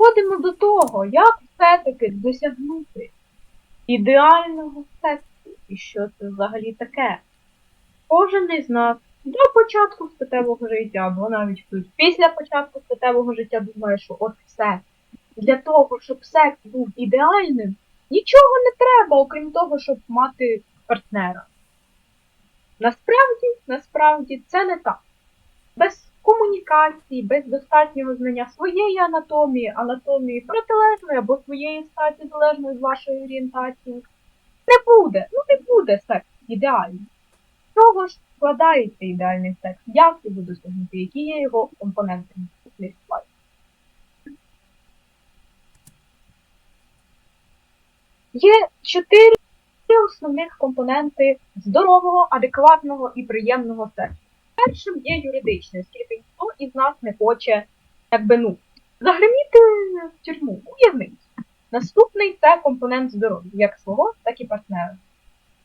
переходимо до того, як все-таки досягнути ідеального сексу. І що це взагалі таке? Кожен із нас до початку статевого життя, або навіть хтось після початку статевого життя думає, що от все. Для того, щоб секс був ідеальним, нічого не треба, окрім того, щоб мати партнера. Насправді, насправді, це не так. Без комунікації, без достатнього знання своєї анатомії, анатомії протилежної або своєї статі, залежно від вашої орієнтації, не буде, ну не буде секс ідеальний. З чого ж складається ідеальний секс? Як його досягнути? Які є його компоненти? Є чотири основних компоненти здорового, адекватного і приємного сексу. Першим є юридичний, оскільки ніхто із нас не хоче, якби ну, загриміти в тюрму, у. Наступний це компонент здоров'я, як свого, так і партнера.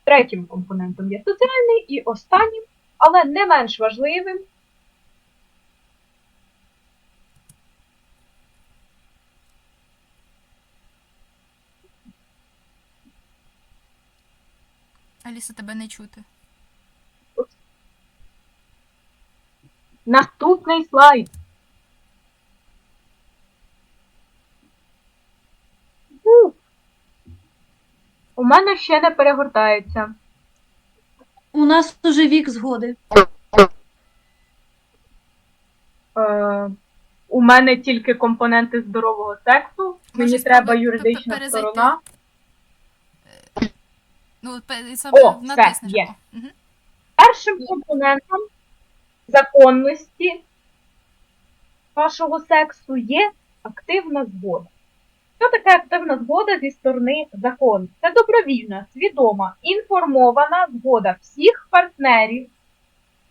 Третім компонентом є соціальний і останнім, але не менш важливим Аліса, тебе не чути. Наступний слайд. У мене ще не перегортається. У нас уже вік згоди. Е, у мене тільки компоненти здорового сексу. Мені Може, треба юридична перезайти? сторона. Ну, саме О, все, є. Мгм. Першим компонентом законності вашого сексу є активна згода. Що таке активна згода зі сторони закону? Це добровільна, свідома, інформована згода всіх партнерів,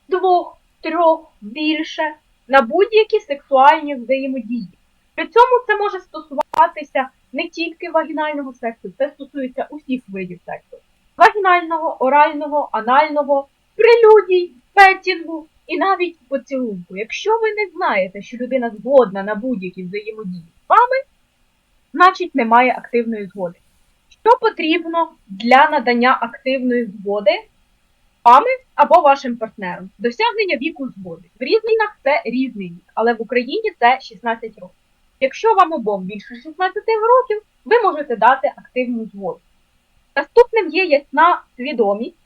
двох, трьох, більше, на будь-які сексуальні взаємодії. При цьому це може стосуватися не тільки вагінального сексу, це стосується усіх видів сексу. Вагінального, орального, анального, прелюдій, петінгу і навіть поцілунку. Якщо ви не знаєте, що людина згодна на будь-які взаємодії з вами, значить немає активної згоди. Що потрібно для надання активної згоди вами або вашим партнером? Досягнення віку згоди. В різних це різний вік, але в Україні це 16 років. Якщо вам обом більше 16 років, ви можете дати активну згоду. Наступним є ясна свідомість,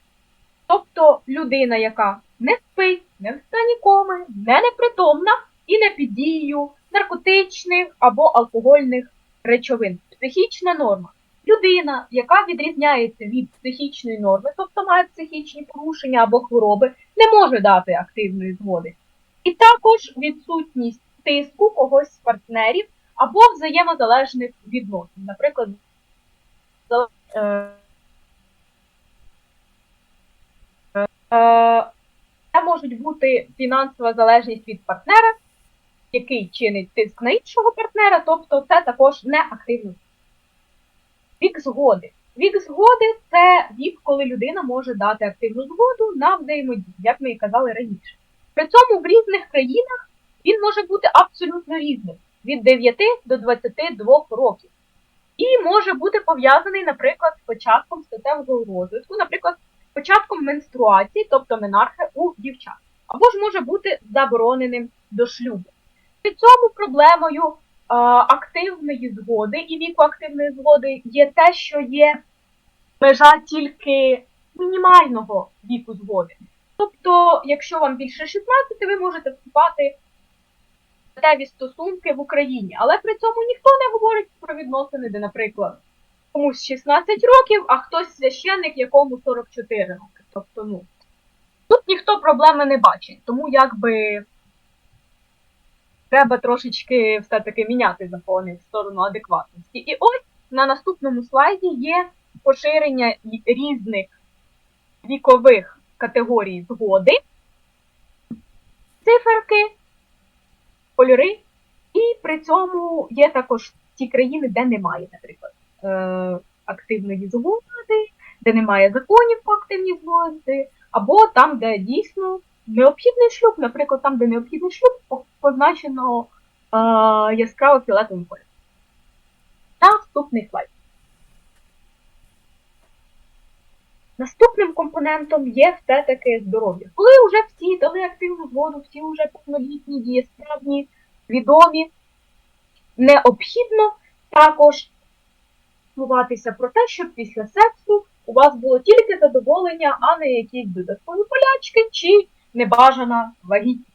тобто людина, яка не спить, не в стані коми, не непритомна і не під дією наркотичних або алкогольних речовин. Психічна норма. Людина, яка відрізняється від психічної норми, тобто має психічні порушення або хвороби, не може дати активної згоди. І також відсутність тиску когось з партнерів або взаємозалежних відносин. Наприклад, зале- е, Е, Це можуть бути фінансова залежність від партнера, який чинить тиск на іншого партнера, тобто це також не активно. Вік згоди. Вік згоди це вік, коли людина може дати активну згоду на взаємодію, як ми і казали раніше. При цьому в різних країнах він може бути абсолютно різним від 9 до 22 років. І може бути пов'язаний, наприклад, з початком статевого розвитку, наприклад, початком менструації, тобто менархи у дівчат, або ж може бути забороненим до шлюбу. При цьому проблемою е, активної згоди і віку активної згоди є те, що є межа тільки мінімального віку згоди. Тобто, якщо вам більше 16, ви можете вступати в статеві стосунки в Україні, але при цьому ніхто не говорить про відносини, де, наприклад, комусь 16 років, а хтось священник, якому 44 роки. Тобто, ну, тут ніхто проблеми не бачить, тому якби треба трошечки все-таки міняти закони в сторону адекватності. І ось на наступному слайді є поширення різних вікових категорій згоди, циферки, кольори, і при цьому є також ті країни, де немає, наприклад е, активної згоди, де немає законів по активній згоди, або там, де дійсно необхідний шлюб, наприклад, там, де необхідний шлюб, по- позначено е, яскраво фіолетовим кольором. Наступний слайд. Наступним компонентом є все-таки здоров'я. Коли вже всі дали активну згоду, всі вже повнолітні, дієсправні, відомі, необхідно також про те, щоб після сексу у вас було тільки задоволення, а не якісь додаткові болячки чи небажана вагітність.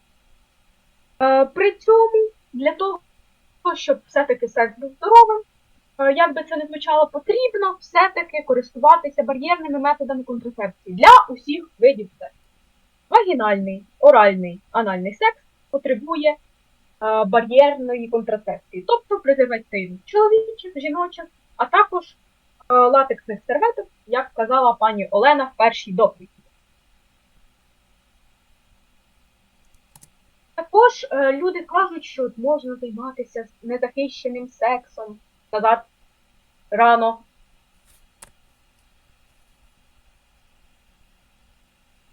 Е, При цьому для того, щоб все-таки секс був здоровим, е, як би це не звучало, потрібно все-таки користуватися бар'єрними методами контрацепції для усіх видів сексу. Вагінальний, оральний, анальний секс потребує е, бар'єрної контрацепції, тобто презервативів чоловічих, жіночих, а також латексних серветок, як сказала пані Олена в першій доповіді. Також е, люди кажуть, що можна займатися незахищеним сексом. Назад рано.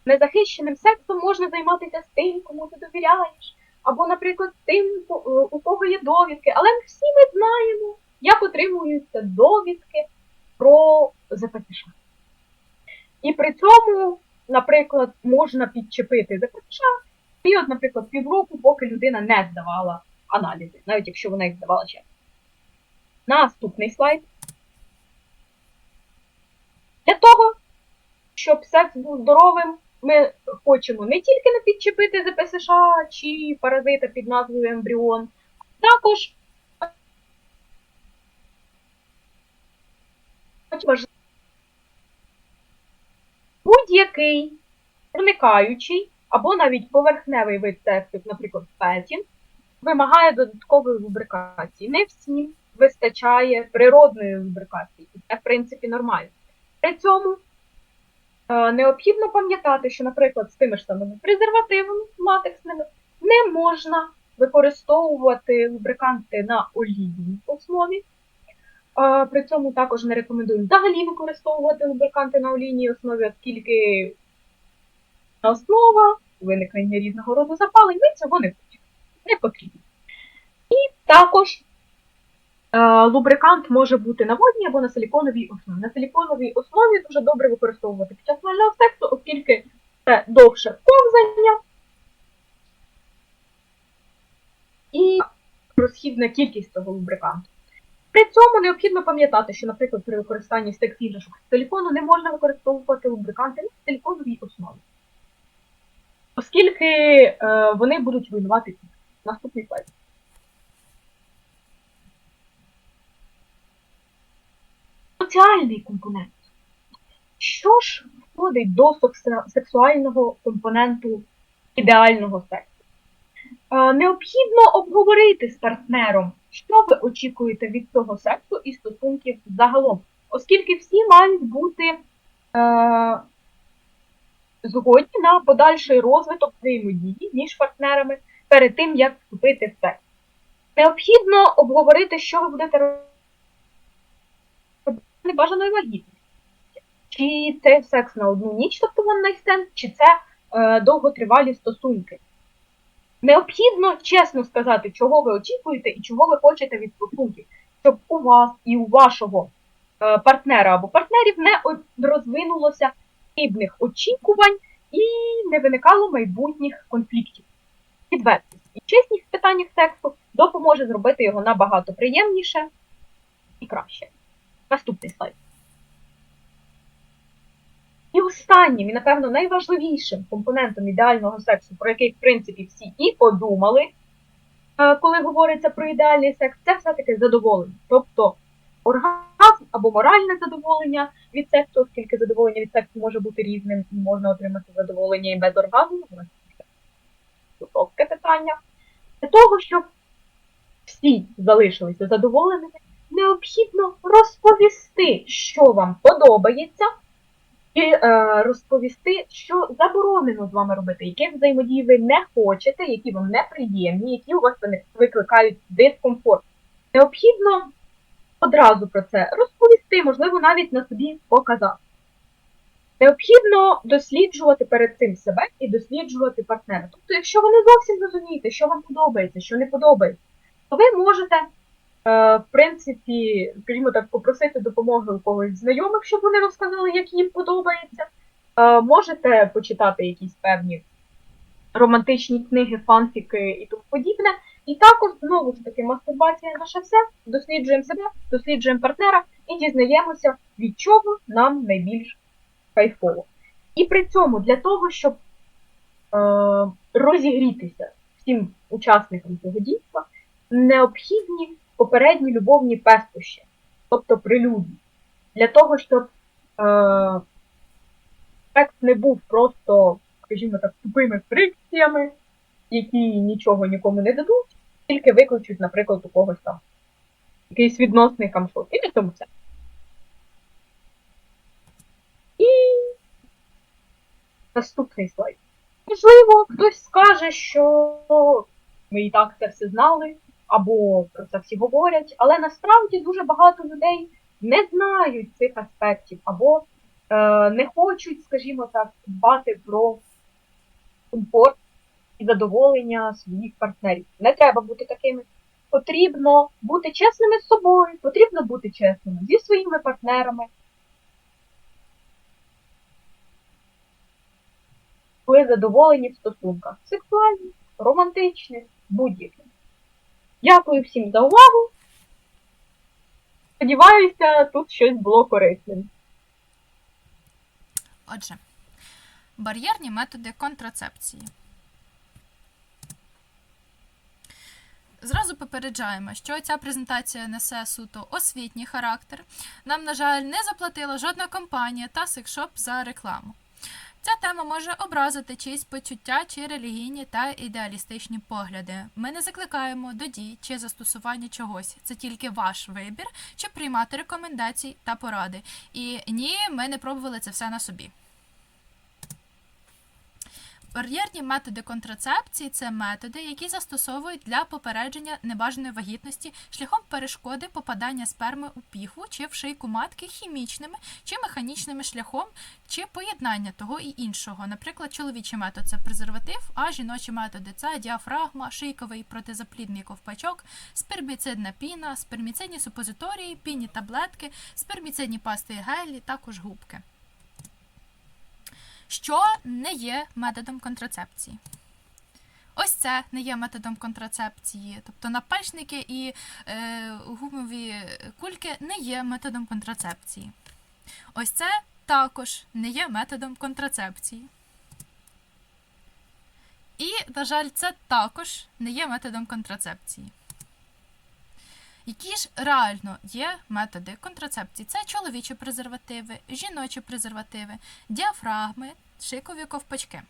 Незахищеним сексом можна займатися з тим, кому ти довіряєш. Або, наприклад, з тим, е, у кого є довідки. Але всі ми знаємо, як отримуються довідки про ЗПТШ. І при цьому, наприклад, можна підчепити ЗПТШ період, наприклад, півроку, поки людина не здавала аналізи, навіть якщо вона їх здавала чесно. Наступний слайд. Для того, щоб секс був здоровим, ми хочемо не тільки не підчепити ЗПСШ чи паразита під назвою ембріон, також будь-який проникаючий або навіть поверхневий вид як, наприклад, петінг, вимагає додаткової лубрикації. Не всім вистачає природної лубрикації. І це, в принципі, нормально. При цьому е, необхідно пам'ятати, що, наприклад, з тими ж самими презервативами латексними не можна використовувати лубриканти на олійній основі. При цьому також не рекомендую взагалі використовувати лубриканти на олійній основі, оскільки основа, виникнення різного роду запалень, ми цього не хочемо. Не потрібно. І також е, лубрикант може бути на водній або на силіконовій основі. На силіконовій основі дуже добре використовувати під час анального сексу, оскільки це довше ковзання і розхідна кількість цього лубриканту. Цьому необхідно пам'ятати, що, наприклад, при використанні з силікону не можна використовувати лубриканти на силіконовій основі оскільки е, вони будуть руйнувати пік. Наступний слайд. Соціальний компонент. Що ж входить до сексуального компоненту ідеального сексу? Е, необхідно обговорити з партнером, що ви очікуєте від цього сексу і стосунків загалом, оскільки всі мають бути е, згодні на подальший розвиток взаємодії між партнерами перед тим, як вступити в секс. Необхідно обговорити, що ви будете робити з небажаною вагітністю. Чи це секс на одну ніч, тобто one night stand, чи це е, довготривалі стосунки. Необхідно чесно сказати, чого ви очікуєте і чого ви хочете від стосунків, щоб у вас і у вашого е, партнера або партнерів не розвинулося хибних очікувань і не виникало майбутніх конфліктів. Відвертість і чесність в питаннях сексу допоможе зробити його набагато приємніше і краще. Наступний слайд. І останнім, і, напевно, найважливішим компонентом ідеального сексу, про який, в принципі, всі і подумали, е, коли говориться про ідеальний секс, це все-таки задоволення. Тобто оргазм або моральне задоволення від сексу, оскільки задоволення від сексу може бути різним, і можна отримати задоволення і без оргазму. Філософське питання. Для того, щоб всі залишилися задоволеними, необхідно розповісти, що вам подобається, і е, розповісти, що заборонено з вами робити, які взаємодії ви не хочете, які вам неприємні, які у вас викликають дискомфорт. Необхідно одразу про це розповісти, можливо, навіть на собі показати. Необхідно досліджувати перед цим себе і досліджувати партнера. Тобто, якщо ви не зовсім розумієте, що вам подобається, що не подобається, то ви можете в принципі, скажімо так, попросити допомоги у когось знайомих, щоб вони розказали, як їм подобається. Е, можете почитати якісь певні романтичні книги, фанфіки і тому подібне. І також знову ж таки мастурбація наше все. Досліджуємо себе, досліджуємо партнера і дізнаємося, від чого нам найбільш кайфово. І при цьому для того, щоб е, розігрітися всім учасникам цього дійства, необхідні попередні любовні пестощі, тобто прелюдії. Для того, щоб е, секс не був просто, скажімо так, тупими фрикціями, які нічого нікому не дадуть, тільки викличуть, наприклад, у когось там якийсь відносний камшот. І на цьому все. І наступний слайд. Можливо, хтось скаже, що ми і так це все знали, або про це всі говорять, але насправді дуже багато людей не знають цих аспектів, або е, не хочуть, скажімо так, дбати про комфорт і задоволення своїх партнерів. Не треба бути такими. Потрібно бути чесними з собою, потрібно бути чесними зі своїми партнерами. Ви задоволені в стосунках сексуальних, романтичних, будь-яких. Дякую всім за увагу. Сподіваюся, тут щось було корисним. Отже, бар'єрні методи контрацепції. Зразу попереджаємо, що ця презентація несе суто освітній характер. Нам, на жаль, не заплатила жодна компанія та секшоп за рекламу. Ця тема може образити чиїсь почуття чи релігійні та ідеалістичні погляди. Ми не закликаємо до дій чи застосування чогось. Це тільки ваш вибір, чи приймати рекомендації та поради. І ні, ми не пробували це все на собі. Бар'єрні методи контрацепції це методи, які застосовують для попередження небажаної вагітності шляхом перешкоди попадання сперми у піхву чи в шийку матки хімічними чи механічними шляхом, чи поєднання того і іншого. Наприклад, чоловічий метод це презерватив, а жіночі методи це діафрагма, шийковий протизаплідний ковпачок, сперміцидна піна, сперміцидні супозиторії, пінні таблетки, сперміцидні пасти гелі, також губки що не є методом контрацепції. Ось це не є методом контрацепції. Тобто напальчники і е, гумові кульки не є методом контрацепції. Ось це також не є методом контрацепції. І, на жаль, це також не є методом контрацепції. Які ж реально є методи контрацепції? Це чоловічі презервативи, жіночі презервативи, діафрагми, шикові ковпачки.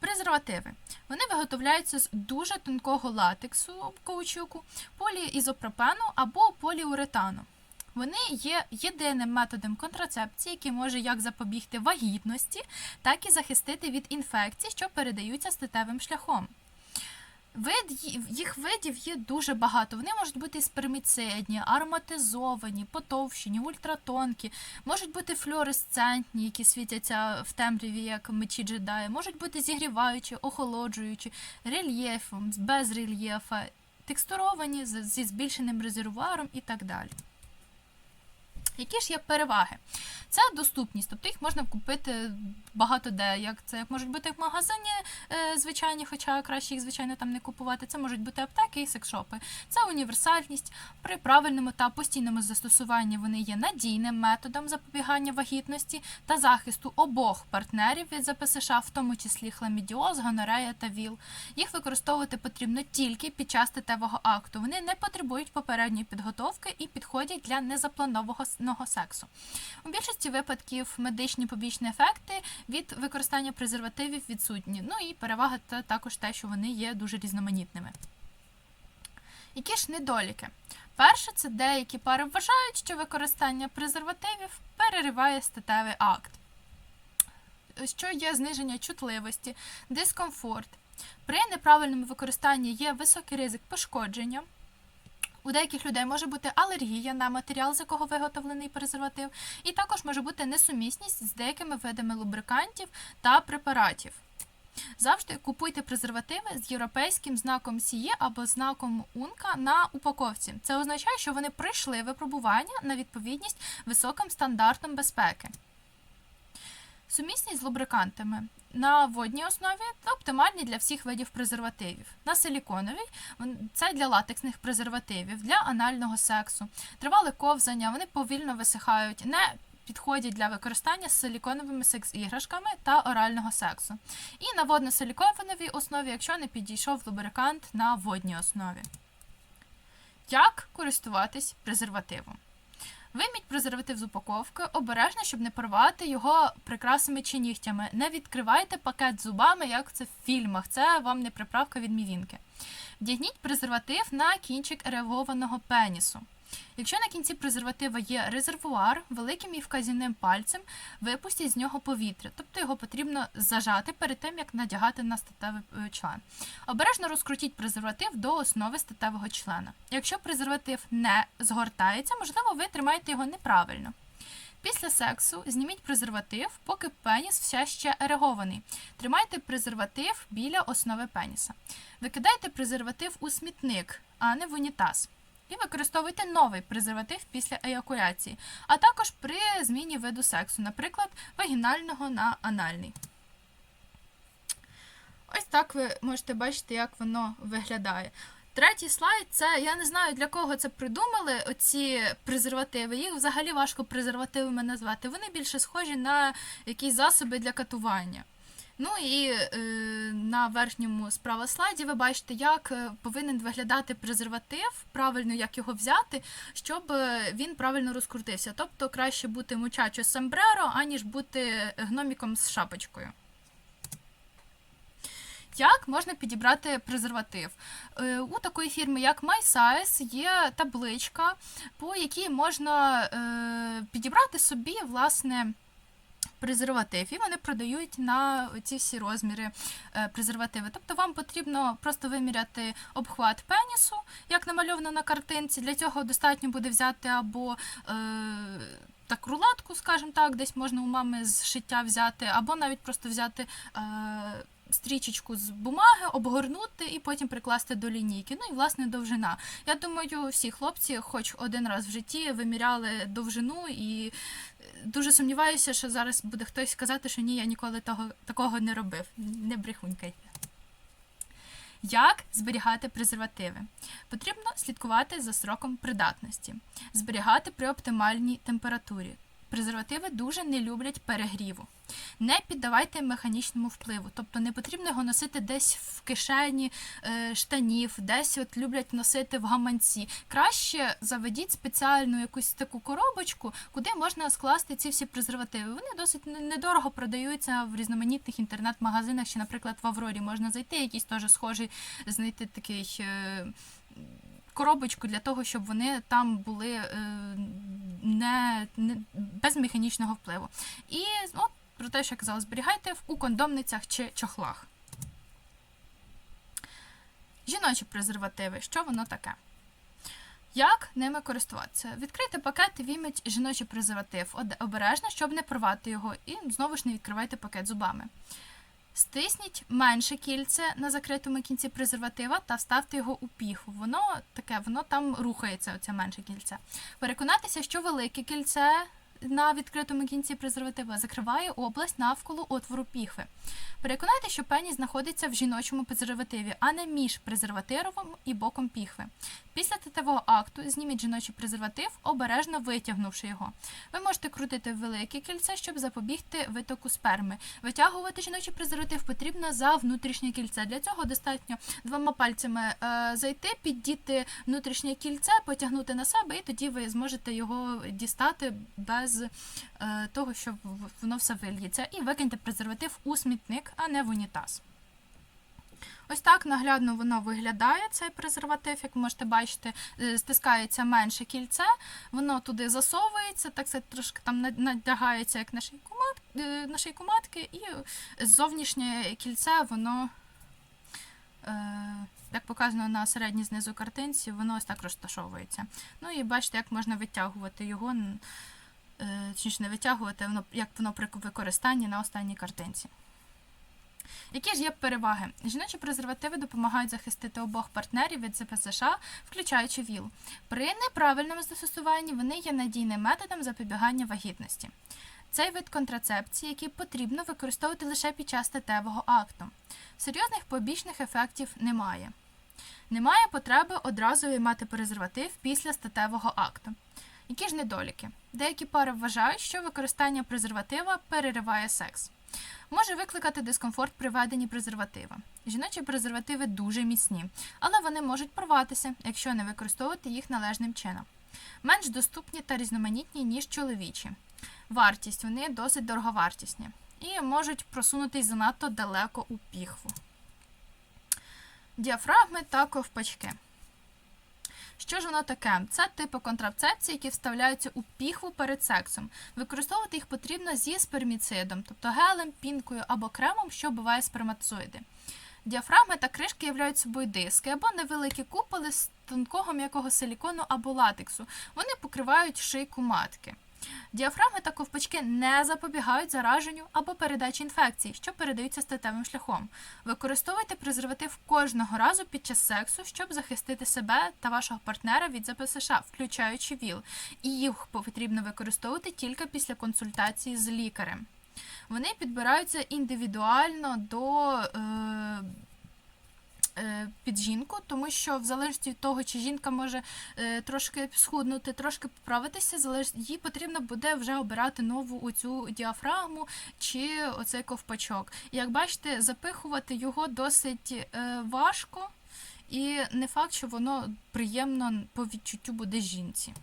Презервативи. Вони виготовляються з дуже тонкого латексу каучуку, поліізопропену або поліуретану. Вони є єдиним методом контрацепції, який може як запобігти вагітності, так і захистити від інфекцій, що передаються статевим шляхом. Вид, їх видів є дуже багато. Вони можуть бути сперміцидні, ароматизовані, потовщені, ультратонкі, можуть бути флюоресцентні, які світяться в темряві, як мечі джедаї, можуть бути зігріваючі, охолоджуючі, рельєфом, без рельєфа, текстуровані зі збільшеним резервуаром і так далі. Які ж є переваги? Це доступність, тобто їх можна купити багато де. Як це як можуть бути в магазині е, звичайні, хоча краще їх, звичайно, там не купувати. Це можуть бути аптеки і секшопи. Це універсальність. При правильному та постійному застосуванні вони є надійним методом запобігання вагітності та захисту обох партнерів від ЗПСШ, в тому числі хламідіоз, гонорея та ВІЛ. Їх використовувати потрібно тільки під час статевого акту. Вони не потребують попередньої підготовки і підходять для незапланованого сексу. У більшості випадків медичні побічні ефекти від використання презервативів відсутні. Ну і перевага це також те, що вони є дуже різноманітними. Які ж недоліки? Перше, це деякі пари вважають, що використання презервативів перериває статевий акт, що є зниження чутливості, дискомфорт. При неправильному використанні є високий ризик пошкодження. У деяких людей може бути алергія на матеріал, з якого виготовлений презерватив, і також може бути несумісність з деякими видами лубрикантів та препаратів. Завжди купуйте презервативи з європейським знаком СІЄ або знаком УНКА на упаковці. Це означає, що вони пройшли випробування на відповідність високим стандартам безпеки. Сумісність з лубрикантами на водній основі оптимальні для всіх видів презервативів. На силіконовій це для латексних презервативів, для анального сексу. Тривале ковзання, вони повільно висихають, не підходять для використання з силіконовими секс-іграшками та орального сексу. І на водно-силіконовій основі, якщо не підійшов лубрикант на водній основі. Як користуватись презервативом? Вийміть презерватив з упаковки, обережно, щоб не порвати його прикрасами чи нігтями. Не відкривайте пакет зубами, як це в фільмах. Це вам не приправка від мівінки. Вдягніть презерватив на кінчик реагованого пенісу. Якщо на кінці презерватива є резервуар, великим і вказівним пальцем випустіть з нього повітря, тобто його потрібно зажати перед тим, як надягати на статевий е, член. Обережно розкрутіть презерватив до основи статевого члена. Якщо презерватив не згортається, можливо, ви тримаєте його неправильно. Після сексу зніміть презерватив, поки пеніс все ще ерегований. Тримайте презерватив біля основи пеніса. Викидайте презерватив у смітник, а не в унітаз. І використовуйте новий презерватив після еякуляції, а також при зміні виду сексу, наприклад, вагінального на анальний. Ось так ви можете бачити, як воно виглядає. Третій слайд це я не знаю для кого це придумали. Оці презервативи. Їх взагалі важко презервативами назвати. Вони більше схожі на якісь засоби для катування. Ну і е, на верхньому справа слайді ви бачите, як е, повинен виглядати презерватив, правильно як його взяти, щоб е, він правильно розкрутився. Тобто краще бути мучачо самбреро, аніж бути гноміком з шапочкою. Як можна підібрати презерватив? Е, У такої фірми, як MySize, є табличка, по якій можна підібрати собі власне презерватив, і вони продають на ці всі розміри е, презервативи. Тобто вам потрібно просто виміряти обхват пенісу, як намальовано на картинці. Для цього достатньо буде взяти або е, так рулатку, скажімо так, десь можна у мами з шиття взяти, або навіть просто взяти. Е, Стрічечку з бумаги, обгорнути і потім прикласти до лінійки. Ну і власне довжина. Я думаю, всі хлопці, хоч один раз в житті, виміряли довжину, і е, дуже сумніваюся, що зараз буде хтось сказати, що ні, я ніколи того, такого не робив. Не брехунькайте. Як зберігати презервативи? Потрібно слідкувати за сроком придатності, зберігати при оптимальній температурі. Презервативи дуже не люблять перегріву. Не піддавайте механічному впливу, тобто не потрібно його носити десь в кишені е, штанів, десь от люблять носити в гаманці. Краще заведіть спеціальну якусь таку коробочку, куди можна скласти ці всі презервативи. Вони досить недорого продаються в різноманітних інтернет-магазинах, чи, наприклад, в Аврорі можна зайти, якийсь теж схожий, знайти такий. Е, Коробочку для того, щоб вони там були е, не, не без механічного впливу. І от про те, що я казала, зберігайте у кондомницях чи чохлах. Жіночі презервативи, що воно таке? Як ними користуватися? Відкрийте пакет і жіночий презерватив. Обережно, щоб не порвати його, і знову ж не відкривайте пакет зубами. Стисніть менше кільце на закритому кінці презерватива та вставте його у піху. Воно таке, воно там рухається, оце менше кільце. Переконайтеся, що велике кільце на відкритому кінці презерватива закриває область навколо отвору піхви. Переконайте, що пеніс знаходиться в жіночому презервативі, а не між презервативом і боком піхви. Після тетевого акту зніміть жіночий презерватив, обережно витягнувши його. Ви можете крутити велике кільце, щоб запобігти витоку сперми. Витягувати жіночий презерватив потрібно за внутрішнє кільце. Для цього достатньо двома пальцями е, зайти, піддіти внутрішнє кільце, потягнути на себе, і тоді ви зможете його дістати без е, того, що воно все вильється. І викиньте презерватив у смітник, а не в унітаз. Ось так наглядно воно виглядає, цей презерватив, як ви можете бачити, е, стискається менше кільце, воно туди засовується, так це трошки там над- надягається, як на шийку, е, матки, і зовнішнє кільце, воно, е, як показано на середній знизу картинці, воно ось так розташовується. Ну і бачите, як можна витягувати його, точніше не витягувати, воно, як воно при використанні на останній картинці. Які ж є переваги? Жіночі презервативи допомагають захистити обох партнерів від ЗПСШ, включаючи ВІЛ. При неправильному застосуванні вони є надійним методом запобігання вагітності. Цей вид контрацепції, який потрібно використовувати лише під час статевого акту. Серйозних побічних ефектів немає. Немає потреби одразу виймати презерватив після статевого акту. Які ж недоліки? Деякі пари вважають, що використання презерватива перериває секс. Може викликати дискомфорт при введенні презерватива. Жіночі презервативи дуже міцні, але вони можуть порватися, якщо не використовувати їх належним чином. Менш доступні та різноманітні, ніж чоловічі. Вартість вони досить дороговартісні і можуть просунутись занадто далеко у піхву. Діафрагми та ковпачки. Що ж воно таке? Це типи контрацепції, які вставляються у піхву перед сексом. Використовувати їх потрібно зі сперміцидом, тобто гелем, пінкою або кремом, що вбиває сперматозоїди. Діафрагми та кришки являють собою диски або невеликі куполи з тонкого м'якого силікону або латексу. Вони покривають шийку матки. Діафрагми та ковпачки не запобігають зараженню або передачі інфекцій, що передаються статевим шляхом. Використовуйте презерватив кожного разу під час сексу, щоб захистити себе та вашого партнера від ЗПСШ, включаючи ВІЛ. І їх потрібно використовувати тільки після консультації з лікарем. Вони підбираються індивідуально до. Е- Під жінку, тому що в залежності від того, чи жінка може е, трошки схуднути, трошки поправитися, їй потрібно буде вже обирати нову оцю діафрагму чи оцей ковпачок. Як бачите, запихувати його досить е, важко, і не факт, що воно приємно по відчуттю буде жінці.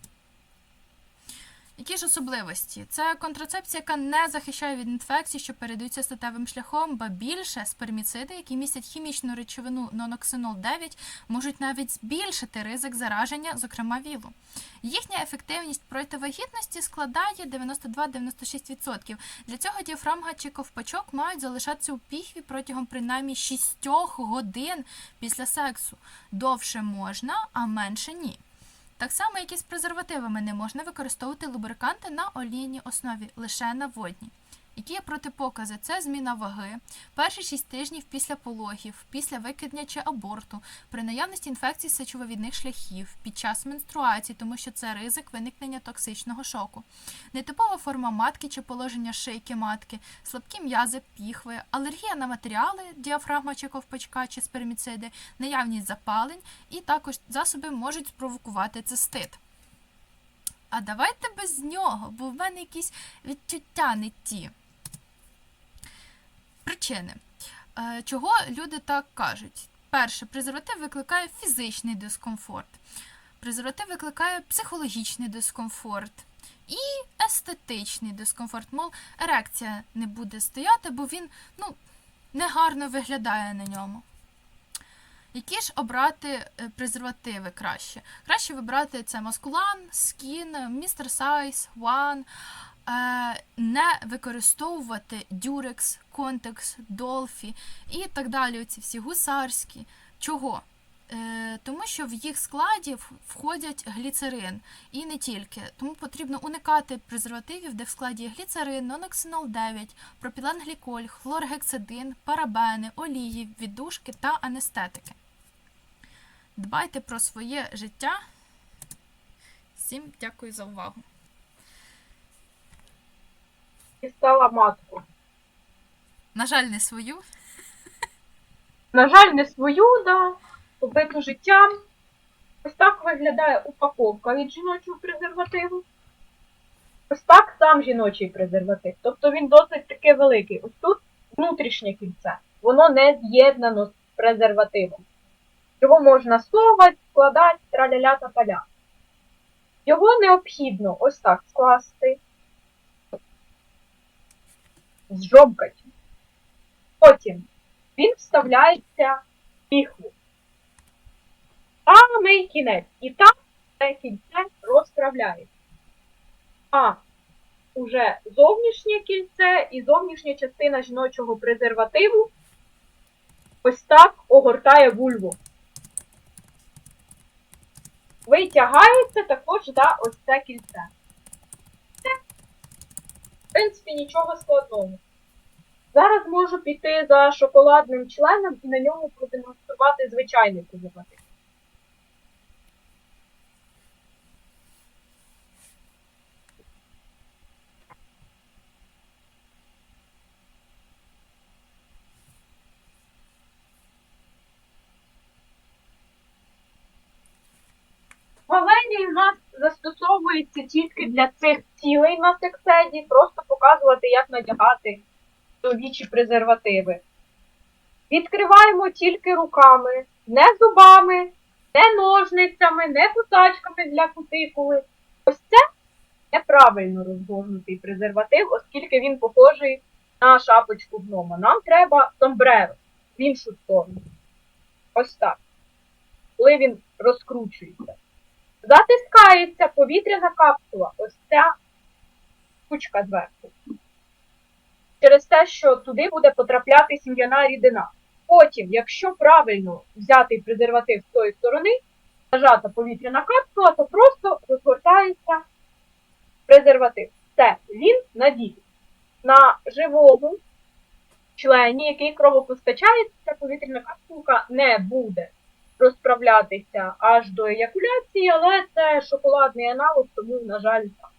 Які ж особливості? Це контрацепція, яка не захищає від інфекцій, що передаються статевим шляхом, ба більше сперміциди, які містять хімічну речовину ноноксинол 9, можуть навіть збільшити ризик зараження, зокрема вілу. Їхня ефективність проти вагітності складає 92-96%. Для цього діафрагма чи ковпачок мають залишатися у піхві протягом принаймні 6 годин після сексу. Довше можна, а менше ні. Так само, як і з презервативами, не можна використовувати лубриканти на олійній основі, лише на водній. Які є протипокази? Це зміна ваги, перші 6 тижнів після пологів, після викидня чи аборту, при наявності інфекцій сечововідних шляхів, під час менструації, тому що це ризик виникнення токсичного шоку, нетипова форма матки чи положення шийки матки, слабкі м'язи, піхви, алергія на матеріали, діафрагма чи ковпачка чи сперміциди, наявність запалень, і також засоби можуть спровокувати цистит. А давайте без нього, бо в мене якісь відчуття не ті. Причини. Е, Чого люди так кажуть? Перше, презерватив викликає фізичний дискомфорт. Презерватив викликає психологічний дискомфорт і естетичний дискомфорт. Мов, ерекція не буде стояти, бо він ну, негарно виглядає на ньому. Які ж обрати е, презервативи краще? Краще вибрати це Маскулан, Скін, Містер Сайз, One. Е, не використовувати Дюрекс, Контекс, Долфі і так далі. Оці всі гусарські. Чого? Е, тому що в їх складі входять гліцерин і не тільки. Тому потрібно уникати презервативів, де в складі є гліцерин, ноноксинол 9, пропіленгліколь, хлоргексидин, парабени, олії, віддушки та анестетики. Дбайте про своє життя. Всім дякую за увагу. І стала матку. На жаль, не свою. На жаль, не свою, да, побиту життям. Ось так виглядає упаковка від жіночого презервативу. Ось так сам жіночий презерватив. Тобто він досить таки великий. Ось тут внутрішнє кільце. Воно не з'єднано з презервативом. Його можна совати, складати, траля-ля та поля. Його необхідно ось так скласти. Зжомкати. Потім він вставляється в піхву. Самий кінець. І там це кільце розправляється. А уже зовнішнє кільце і зовнішня частина жіночого презервативу ось так огортає вульву. Витягається також за ось це кільце. Принципі, нічого складного. Зараз можу піти за шоколадним членом і на ньому продемонструвати звичайний презерватив. Валеній у нас застосовується тільки для цих цілей на секседі, просто показувати, як надягати чоловічі презервативи. Відкриваємо тільки руками, не зубами, не ножницями, не кусачками для кутикули. Ось це неправильно розгорнутий презерватив, оскільки він похожий на шапочку гнома. Нам треба сомбреро в іншу сторону. Ось так. Коли він розкручується. Затискається повітряна капсула, ось ця кучка зверху. Через те, що туди буде потрапляти сім'яна рідина. Потім, якщо правильно взятий презерватив з тої сторони, нажата повітряна капсула, то просто розгортається презерватив. Все, він надій. На живому члені, який кровопостачається, повітряна капсулка не буде розправлятися аж до еякуляції, але це шоколадний аналог, тому, на жаль, так.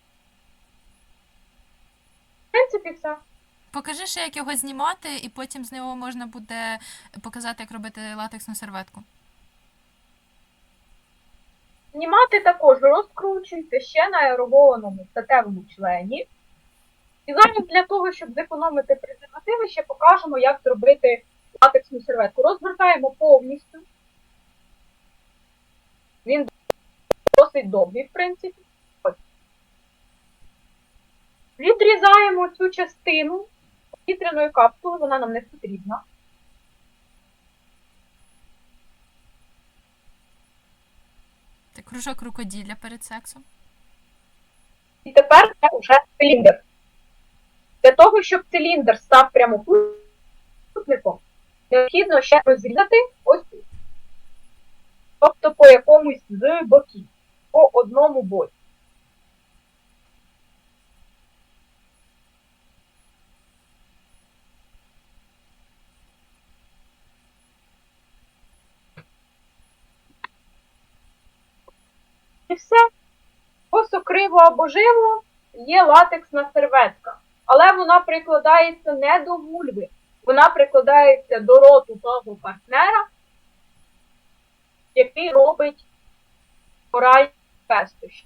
В принципі, все. Покажи ще, як його знімати, і потім з нього можна буде показати, як робити латексну серветку. Знімати також розкручуйте ще на аеробованому статевому члені. І зараз для того, щоб зекономити презервативи, ще покажемо, як зробити латексну серветку. Розгортаємо повністю. Він досить довгий, в принципі. Ось. Відрізаємо цю частину повітряної капсули, вона нам не потрібна. Це кружок рукоділля перед сексом. І тепер це вже циліндр. Для того, щоб циліндр став прямокутником, необхідно ще розрізати. Тобто по якомусь з боків, по одному боці. І все. Косо криво або живо є латексна серветка, але вона прикладається не до вульви, вона прикладається до роту того партнера, який робить оральні пестощі.